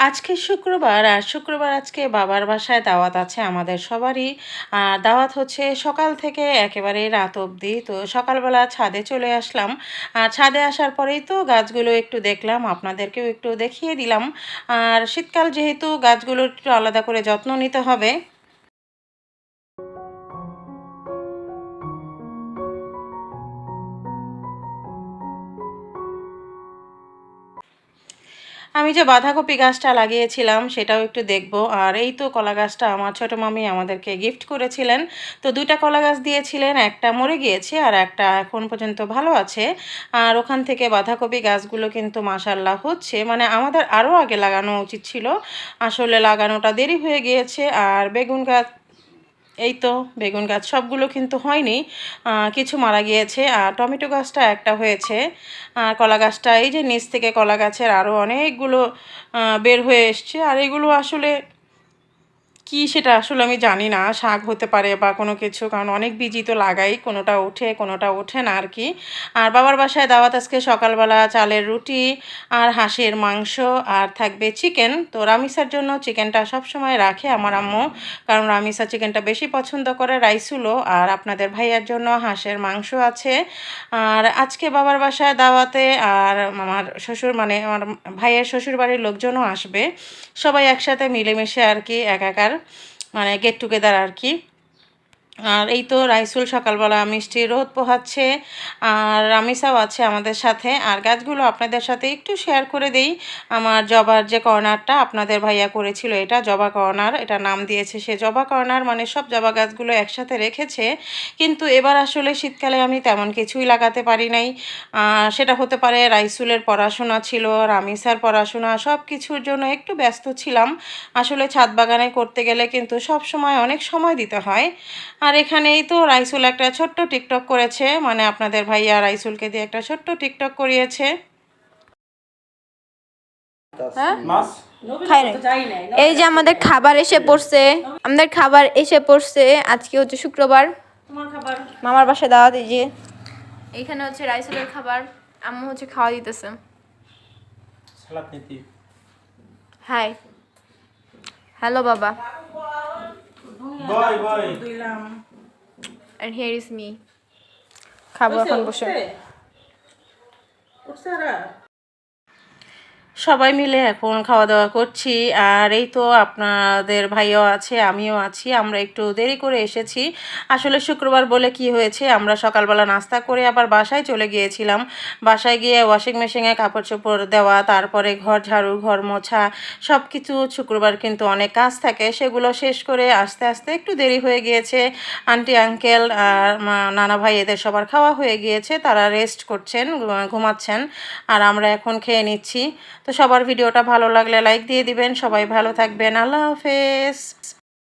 আজকে শুক্রবার আর শুক্রবার আজকে বাবার বাসায় দাওয়াত আছে আমাদের সবারই। আর দাওয়াত হচ্ছে সকাল থেকে একেবারে রাত অবধি। তো সকালবেলা ছাদে চলে আসলাম। আর ছাদে আসার পরেই তো গাছগুলো একটু দেখলাম, আপনাদেরকেও একটু দেখিয়ে দিলাম। আর শীতকাল যেহেতু গাছগুলো একটু আলাদা করে যত্ন নিতে হবে। আমি যে বাঁধাকপি গাছটা লাগিয়েছিলাম সেটাও একটু দেখব। আর এই তো কলা গাছটা আমার ছোটো মামি আমাদেরকে গিফট করেছিলেন। তো দুইটা কলা গাছ দিয়েছিলেন, একটা মরে গিয়েছে আর একটা এখন পর্যন্ত ভালো আছে। আর ওখান থেকে বাঁধাকপি গাছগুলো কিন্তু মাসাল্লাহ হচ্ছে। মানে আমাদের আরও আগে লাগানো উচিত ছিল। আসলে লাগানোটা দেরি হয়ে গিয়েছে। আর বেগুন গাছ এই তো বেগুন গাছ সবগুলো কিন্তু হয়নি। কিছু মারা গিয়েছে। আর টমেটো গাছটা একটা হয়েছে। আর কলা গাছটা এই যে নিচ থেকে কলা গাছের আরও অনেকগুলো বের হয়ে এসছে। আর এগুলো আসলে কি সেটা আসলে আমি জানি না, শাক হতে পারে বা কোনো কিছু, কারণ অনেক বীজই তো লাগাই, কোনোটা ওঠে কোনোটা ওঠে না আর কি। আর বাবার বাসায় দাওয়াত আজকে সকালবেলা চালের রুটি আর হাঁসের মাংস আর থাকবে চিকেন। তো রামিসার জন্য চিকেনটা সবসময় রাখে আমার আম্মু, কারণ রামিসা চিকেনটা বেশি পছন্দ করে রাইসুলো। আর আপনাদের ভাইয়ার জন্য হাঁসের মাংস আছে। আর আজকে বাবার বাসায় দাওয়াতে আর আমার শ্বশুর মানে আমার ভাইয়ের শ্বশুর বাড়ির লোকজনও আসবে। সবাই একসাথে মিলেমিশে আর কি একাকার। মানে গেট টুগেদার আর কি। আর এই তো রাইসুল সকালবেলা মিষ্টি রোদ পোহাচ্ছে, আর রামিসাও আছে আমাদের সাথে। আর গাছগুলো আপনাদের সাথে একটু শেয়ার করে দেই। আমার জবার যে কর্নারটা আপনাদের ভাইয়া করেছিল, এটা জবা কর্নার, এটা নাম দিয়েছে সে জবা কর্নার মানে সব জবা গাছগুলো একসাথে রেখেছে। কিন্তু এবার আসলে শীতকালে আমি তেমন কিছুই লাগাতে পারি নাই। সেটা হতে পারে রাইসুলের পড়াশোনা ছিল রামিসার পড়াশোনা সব কিছুর জন্য একটু ব্যস্ত ছিলাম। আসলে ছাদ বাগানে করতে গেলে কিন্তু সব সময় অনেক সময় দিতে হয়। এখানেই তো রাইসুল একটা ছোট্ট টিকটক করেছে মানে আপনাদের ভাইয়া রাইসুলকে দিয়ে একটা ছোট্ট টিকটক করিয়েছে। হ্যাঁ। এই যে আমাদের খাবার এসে পড়ছে আমাদের খাবার এসে পড়ছে আজকে হচ্ছে শুক্রবার। খাবার? মামার বাসায় দাওয়াত এই যে। এখানে হচ্ছে রাইসুলের খাবার আম্মু হচ্ছে খাওয়া দিতেছে। সালাদ হাই। হ্যালো বাবা। বয় বয়। দিলাম and here is me খাব এখন বসে। সবাই মিলে এখন খাওয়া দাওয়া করছি। আর এই তো আপনাদের ভাইও আছে, আমিও আছি। আমরা একটু দেরি করে এসেছি। আসলে শুক্রবার বলে কি হয়েছে, আমরা সকালবেলা নাস্তা করে আবার বাসায় চলে গিয়েছিলাম। বাসায় গিয়ে ওয়াশিং মেশিনে কাপড় চোপড় দেওয়া, তারপরে ঘর ঝাড়ু, ঘর মোছা সব কিছু শুক্রবার কিন্তু অনেক কাজ থাকে। সেগুলো শেষ করে আস্তে আস্তে একটু দেরি হয়ে গিয়েছে। আন্টি, আঙ্কেল আর নানা ভাই এদের সবার খাওয়া হয়ে গিয়েছে। তারা রেস্ট করছেন, ঘুমাচ্ছেন। আর আমরা এখন খেয়ে নিচ্ছি। তো সবার ভিডিওটা ভালো লাগলে লাইক দিয়ে দিবেন। সবাই ভালো থাকবেন। আল্লাহ হাফেজ।